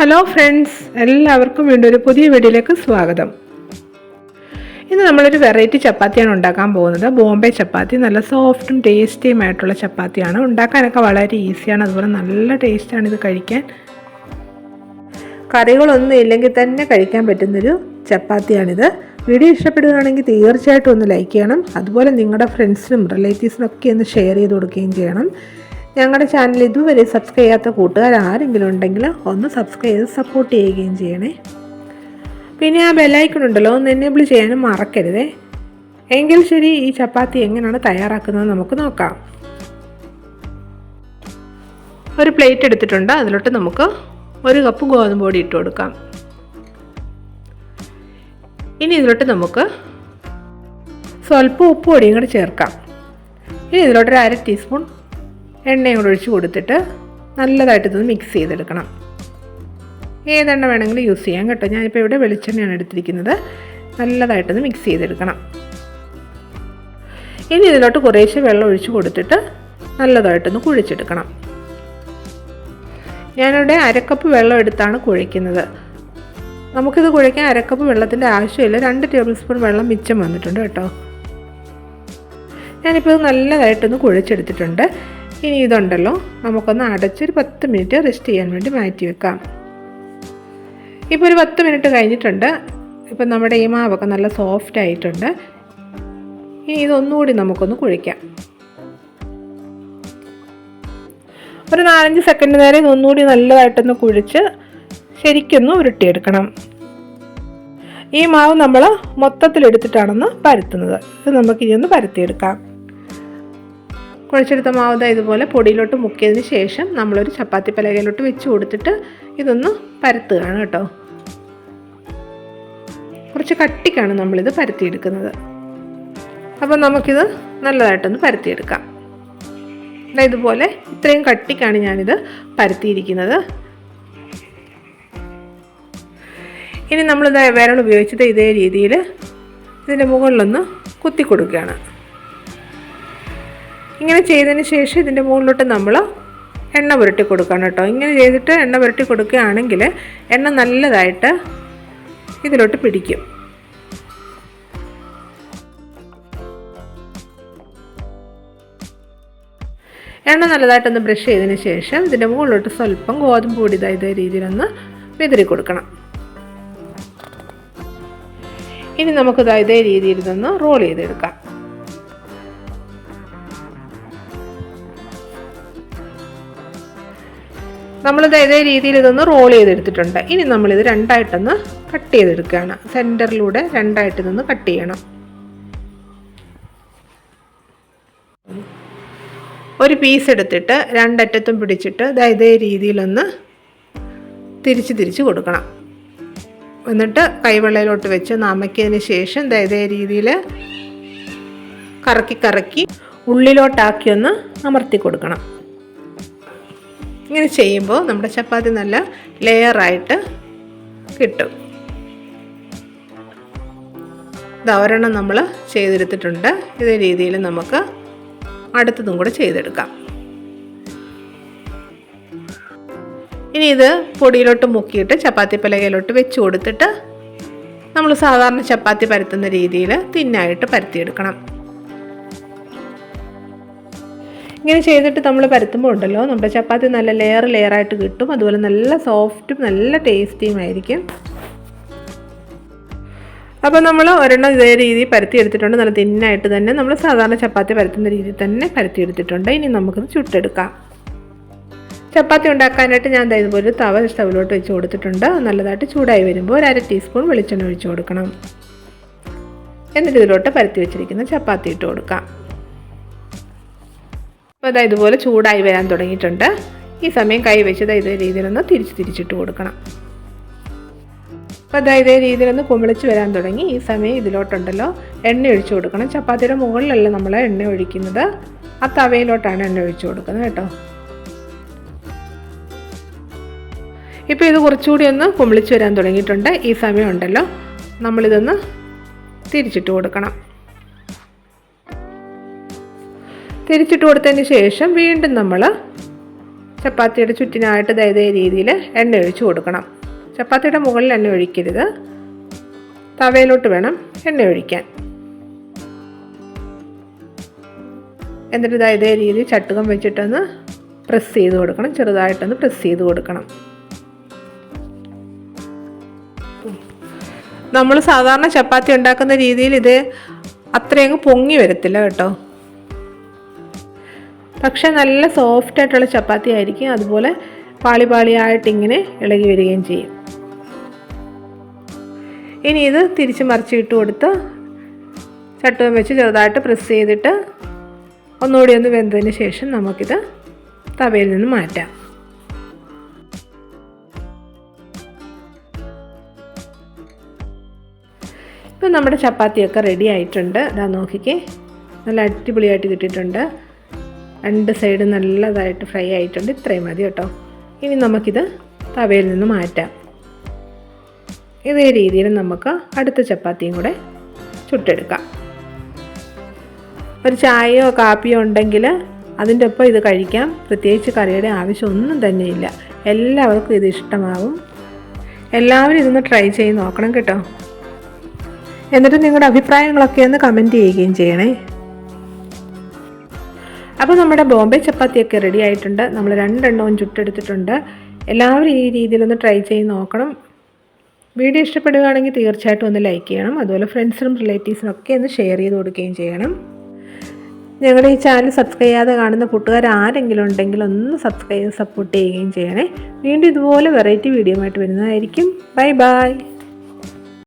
Hello friends എല്ലാവർക്കും വീണ്ടും ഒരു പുതിയ വീഡിയോയിലേക്ക് സ്വാഗതം. ഇന്ന് നമ്മളൊരു വെറൈറ്റി ചപ്പാത്തിയാണ് ഉണ്ടാക്കാൻ പോകുന്നത്. ബോംബെ ചപ്പാത്തി നല്ല സോഫ്റ്റും ടേസ്റ്റിയുമായിട്ടുള്ള ചപ്പാത്തിയാണ്. ഉണ്ടാക്കാനൊക്കെ വളരെ ഈസിയാണ് അതുപോലെ നല്ല ടേസ്റ്റാണ് ഇത് കഴിക്കാൻ. കറികളൊന്നും ഇല്ലെങ്കിൽ തന്നെ കഴിക്കാൻ പറ്റുന്നൊരു ചപ്പാത്തിയാണിത്. വീഡിയോ ഇഷ്ടപ്പെടുകയാണെങ്കിൽ തീർച്ചയായിട്ടും ഒന്ന് ലൈക്ക് ചെയ്യണം. അതുപോലെ നിങ്ങളുടെ ഫ്രണ്ട്സിനും റിലേറ്റീവ്സിനും ഒക്കെ ഒന്ന് ഷെയർ ചെയ്ത് കൊടുക്കുകയും ചെയ്യണം. ഞങ്ങളുടെ ചാനൽ ഇതുവരെ സബ്സ്ക്രൈബ് ചെയ്യാത്ത കൂട്ടുകാർ ആരെങ്കിലും ഉണ്ടെങ്കിൽ ഒന്ന് സബ്സ്ക്രൈബ് ചെയ്ത് സപ്പോർട്ട് ചെയ്യുകയും ചെയ്യണേ. പിന്നെ ആ ബെല്ലൈക്കൺ ഉണ്ടല്ലോ ഒന്ന് എനേബിൾ ചെയ്യാനും മറക്കരുതേ. എങ്കിൽ ശരി ഈ ചപ്പാത്തി എങ്ങനെയാണ് തയ്യാറാക്കുന്നത് നമുക്ക് നോക്കാം. ഒരു പ്ലേറ്റ് എടുത്തിട്ടുണ്ട് അതിലോട്ട് നമുക്ക് ഒരു കപ്പ് ഗോതമ്പ് പൊടി ഇട്ട് കൊടുക്കാം. ഇനി ഇതിലോട്ട് നമുക്ക് സ്വല്പം ഉപ്പ് പൊടിയും കൂടെ ചേർക്കാം. ഇനി ഇതിലോട്ട് ഒരു അര ടീസ്പൂൺ എണ്ണയും കൂടെ ഒഴിച്ച് കൊടുത്തിട്ട് നല്ലതായിട്ട് ഇതൊന്ന് മിക്സ് ചെയ്തെടുക്കണം. ഏതെണ്ണ വേണമെങ്കിലും യൂസ് ചെയ്യാം കേട്ടോ. ഞാനിപ്പോൾ ഇവിടെ വെളിച്ചെണ്ണയാണ് എടുത്തിരിക്കുന്നത്. നല്ലതായിട്ടൊന്ന് മിക്സ് ചെയ്തെടുക്കണം. ഇനി ഇതിലോട്ട് കുറേശ്ശെ വെള്ളം ഒഴിച്ച് കൊടുത്തിട്ട് നല്ലതായിട്ടൊന്ന് കുഴിച്ചെടുക്കണം. ഞാനിവിടെ അരക്കപ്പ് വെള്ളം എടുത്താണ് കുഴിക്കുന്നത്. നമുക്കിത് കുഴിക്കാൻ അരക്കപ്പ് വെള്ളത്തിന്റെ ആവശ്യമില്ല. രണ്ട് ടേബിൾ സ്പൂൺ വെള്ളം മിച്ചം വന്നിട്ടുണ്ട് കേട്ടോ. ഞാനിപ്പോൾ ഇത് നല്ലതായിട്ടൊന്ന് കുഴിച്ചെടുത്തിട്ടുണ്ട്. ഇനി ഇതുണ്ടല്ലോ. നമുക്കൊന്ന് അടച്ചൊരു പത്ത് മിനിറ്റ് റെസ്റ്റ് ചെയ്യാൻ വേണ്ടി മാറ്റി വെക്കാം. ഇപ്പോൾ ഒരു പത്ത് മിനിറ്റ് കഴിഞ്ഞിട്ടുണ്ട്. ഇപ്പം നമ്മുടെ ഈ മാവൊക്കെ നല്ല സോഫ്റ്റ് ആയിട്ടുണ്ട്. ഇനി ഇതൊന്നുകൂടി നമുക്കൊന്ന് കുഴിക്കാം. ഒരു നാലഞ്ച് സെക്കൻഡ് നേരം ഇതൊന്നുകൂടി നല്ലതായിട്ടൊന്ന് കുഴിച്ച് ശരിക്കൊന്ന് ഉരുട്ടിയെടുക്കണം. ഈ മാവ് നമ്മൾ മൊത്തത്തിലെടുത്തിട്ടാണെന്ന് പരത്തുന്നത്. ഇത് നമുക്കിനി ഒന്ന് പരത്തിയെടുക്കാം. കുഴച്ചെടുത്ത മാവ് ഇതുപോലെ പൊടിയിലോട്ട് മുക്കിയതിന് ശേഷം നമ്മളൊരു ചപ്പാത്തി പലകയിലോട്ട് വെച്ച് കൊടുത്തിട്ട് ഇതൊന്ന് പരത്തുകയാണ് കേട്ടോ. കുറച്ച് കട്ടിക്കാണ് നമ്മളിത് പരത്തിയെടുക്കുന്നത്. അപ്പോൾ നമുക്കിത് നല്ലതായിട്ടൊന്ന് പരത്തിയെടുക്കാം. ഇതുപോലെ ഇത്രയും കട്ടിക്കാണ് ഞാനിത് പരത്തിയിരിക്കുന്നത്. ഇനി നമ്മളിത് വിരൽ ഉപയോഗിച്ചിട്ട് ഇതേ രീതിയിൽ ഇതിന്റെ മുകളിലൊന്ന് കുത്തി കൊടുക്കുകയാണ് ഇങ്ങനെ ചെയ്തതിന് ശേഷം ഇതിന്റെ മുകളിലോട്ട് നമ്മൾ എണ്ണ പുരട്ടി കൊടുക്കണം കേട്ടോ. ഇങ്ങനെ ചെയ്തിട്ട് എണ്ണ പുരട്ടി കൊടുക്കുകയാണെങ്കിൽ എണ്ണ നല്ലതായിട്ട് ഇതിലോട്ട് പിടിക്കും. എണ്ണ നല്ലതായിട്ടൊന്ന് ബ്രഷ് ചെയ്തതിന് ശേഷം ഇതിന്റെ മുകളിലോട്ട് സ്വല്പം ഗോതമ്പ് പൊടി ഇതേ രീതിയിലൊന്ന് വിതറി കൊടുക്കണം. ഇനി നമുക്ക് ഇതേ രീതിയിൽ ഇതൊന്ന് റോൾ ചെയ്തെടുക്കാം. നമ്മളിത് ഇതേ രീതിയിൽ ഇതൊന്ന് റോൾ ചെയ്തെടുത്തിട്ടുണ്ട്. ഇനി നമ്മളിത് രണ്ടായിട്ടൊന്ന് കട്ട് ചെയ്തെടുക്കുകയാണ്. സെന്ററിലൂടെ രണ്ടായിട്ട് ഇതൊന്ന് കട്ട് ചെയ്യണം. ഒരു പീസ് എടുത്തിട്ട് രണ്ടറ്റത്തും പിടിച്ചിട്ട് ഇതേ രീതിയിലൊന്ന് തിരിച്ച് തിരിച്ച് കൊടുക്കണം. എന്നിട്ട് കൈവെള്ളയിലോട്ട് വെച്ച് നമക്കിയതിന് ശേഷം ഇതേ രീതിയിൽ കറക്കി കറക്കി ഉള്ളിലോട്ടാക്കി ഒന്ന് അമർത്തി കൊടുക്കണം. ഇങ്ങനെ ചെയ്യുമ്പോൾ നമ്മുടെ ചപ്പാത്തി നല്ല ലെയറായിട്ട് കിട്ടും. ഇത് നമ്മൾ ചെയ്തെടുത്തിട്ടുണ്ട്. ഇതേ രീതിയിൽ നമുക്ക് അടുത്തതും കൂടെ ചെയ്തെടുക്കാം. ഇനി ഇത് പൊടിയിലോട്ട് മുക്കിയിട്ട് ചപ്പാത്തി പലകയിലോട്ട് വെച്ച് കൊടുത്തിട്ട് നമ്മൾ സാധാരണ ചപ്പാത്തി പരത്തുന്ന രീതിയിൽ തിന്നായിട്ട് പരത്തിയെടുക്കണം. ഇങ്ങനെ ചെയ്തിട്ട് നമ്മൾ പരത്തുമ്പോൾ ഉണ്ടല്ലോ നമ്മുടെ ചപ്പാത്തി നല്ല ലെയർ ലെയറായിട്ട് കിട്ടും. അതുപോലെ നല്ല സോഫ്റ്റും നല്ല ടേസ്റ്റിയും ആയിരിക്കും. അപ്പോൾ നമ്മൾ ഒരെണ്ണം ഇതേ രീതിയിൽ പരത്തി എടുത്തിട്ടുണ്ട്. നല്ല തിന്നായിട്ട് തന്നെ നമ്മൾ സാധാരണ ചപ്പാത്തി പരത്തുന്ന രീതിയിൽ തന്നെ പരത്തി എടുത്തിട്ടുണ്ട്. ഇനി നമുക്കത് ചുട്ടെടുക്കാം. ചപ്പാത്തി ഉണ്ടാക്കാനായിട്ട് ഞാൻ ഇതുപോലെ ഒരു തവ സ്റ്റവിലോട്ട് വെച്ച് കൊടുത്തിട്ടുണ്ട്. നല്ലതായിട്ട് ചൂടായി വരുമ്പോൾ ഒരു അര ടീസ്പൂൺ വെളിച്ചെണ്ണ ഒഴിച്ച് കൊടുക്കണം. എന്നിട്ട് ഇതിലോട്ട് പരത്തി വെച്ചിരിക്കുന്ന ചപ്പാത്തി ഇട്ട് കൊടുക്കാം. അപ്പോൾ അതായത് ഇതുപോലെ ചൂടായി വരാൻ തുടങ്ങിയിട്ടുണ്ട്. ഈ സമയം കൈ വെച്ചത് ഇതേ രീതിയിലൊന്ന് തിരിച്ച് തിരിച്ചിട്ട് കൊടുക്കണം. അപ്പോൾ അതായത് ഇതേ രീതിയിലൊന്ന് കുമിളിച്ച് വരാൻ തുടങ്ങി. ഈ സമയം ഇതിലോട്ടുണ്ടല്ലോ. എണ്ണ ഒഴിച്ചു കൊടുക്കണം. ചപ്പാത്തിയുടെ മുകളിലല്ല നമ്മൾ എണ്ണ ഒഴിക്കുന്നത്. ആ തവയിലോട്ടാണ് എണ്ണ ഒഴിച്ചു കൊടുക്കുന്നത് കേട്ടോ. ഇപ്പോൾ ഇത് കുറച്ചുകൂടി ഒന്ന് കുമിളിച്ച് വരാൻ തുടങ്ങിയിട്ടുണ്ട്. ഈ സമയം ഉണ്ടല്ലോ. നമ്മളിതൊന്ന് തിരിച്ചിട്ട് കൊടുക്കണം. തിരിച്ചിട്ട് കൊടുത്തതിന് ശേഷം വീണ്ടും നമ്മൾ ചപ്പാത്തിയുടെ ചുറ്റിനായിട്ട് ഇതേ രീതിയിൽ എണ്ണ ഒഴിച്ച് കൊടുക്കണം. ചപ്പാത്തിയുടെ മുകളിൽ എണ്ണ ഒഴിക്കരുത്. തവയിലോട്ട് വേണം എണ്ണ ഒഴിക്കാൻ. എന്നിട്ട് ഇതേ രീതിയിൽ ചട്ടുകം വെച്ചിട്ടൊന്ന് പ്രസ് ചെയ്ത് കൊടുക്കണം. ചെറുതായിട്ടൊന്ന് പ്രസ് ചെയ്ത് കൊടുക്കണം. നമ്മൾ സാധാരണ ചപ്പാത്തി ഉണ്ടാക്കുന്ന രീതിയിൽ ഇത് അത്രയങ്ങ് പൊങ്ങി വരത്തില്ല കേട്ടോ. പക്ഷെ നല്ല സോഫ്റ്റ് ആയിട്ടുള്ള ചപ്പാത്തി ആയിരിക്കും. അതുപോലെ പാളി പാളിയായിട്ട് ഇങ്ങനെ ഇളകി വരികയും ചെയ്യും. ഇനി ഇത് തിരിച്ച് മറിച്ചിട്ട് കൊടുത്ത് ചട്ടുകം വെച്ച് ചെറുതായിട്ട് പ്രസ് ചെയ്തിട്ട് ഒന്നുകൂടി ഒന്ന് വെന്തതിന് ശേഷം നമുക്കിത് തവയിൽ നിന്ന് മാറ്റാം. ഇപ്പം നമ്മുടെ ചപ്പാത്തിയൊക്കെ റെഡി ആയിട്ടുണ്ട്. ഇതാ നോക്കിക്കേ. നല്ല അടിപൊളിയായിട്ട് കിട്ടിയിട്ടുണ്ട്. രണ്ട് സൈഡ് നല്ലതായിട്ട് ഫ്രൈ ആയിട്ടുണ്ട്. ഇത്രയും മതി കേട്ടോ. ഇനി നമുക്കിത് തവയിൽ നിന്ന് മാറ്റാം. ഇതേ രീതിയിൽ നമുക്ക് അടുത്ത ചപ്പാത്തിയും കൂടെ ചുട്ടെടുക്കാം. ഒരു ചായയോ കാപ്പിയോ ഉണ്ടെങ്കിൽ അതിന്റെ ഒപ്പം ഇത് കഴിക്കാം. പ്രത്യേകിച്ച് കറിയുടെ ആവശ്യമൊന്നും തന്നെയില്ല എല്ലാവർക്കും ഇത് ഇഷ്ടമാവും. എല്ലാവരും ഇതൊന്ന് ട്രൈ ചെയ്ത് നോക്കണം കേട്ടോ. എന്നിട്ട് നിങ്ങളുടെ അഭിപ്രായങ്ങളൊക്കെ ഒന്ന് കമന്റ് ചെയ്യുകയും ചെയ്യണേ. അപ്പോൾ നമ്മുടെ ബോംബെ ചപ്പാത്തിയൊക്കെ റെഡി ആയിട്ടുണ്ട്. നമ്മൾ രണ്ടെണ്ണവും ചുട്ടെടുത്തിട്ടുണ്ട്. എല്ലാവരും ഈ രീതിയിലൊന്ന് ട്രൈ ചെയ്ത് നോക്കണം. വീഡിയോ ഇഷ്ടപ്പെടുകയാണെങ്കിൽ തീർച്ചയായിട്ടും ഒന്ന് ലൈക്ക് ചെയ്യണം. അതുപോലെ ഫ്രണ്ട്സിനും റിലേറ്റീവ്സിനും ഒക്കെ ഒന്ന് ഷെയർ ചെയ്ത് കൊടുക്കുകയും ചെയ്യണം. ഞങ്ങളുടെ ഈ ചാനൽ സബ്സ്ക്രൈബ് ചെയ്യാതെ കാണുന്ന കൂട്ടുകാർ ആരെങ്കിലും ഉണ്ടെങ്കിൽ ഒന്ന് സബ്സ്ക്രൈബ് സപ്പോർട്ട് ചെയ്യുകയും ചെയ്യണേ. വീണ്ടും ഇതുപോലെ വെറൈറ്റി വീഡിയോ ആയിട്ട് വരുന്നതായിരിക്കും. Bye bye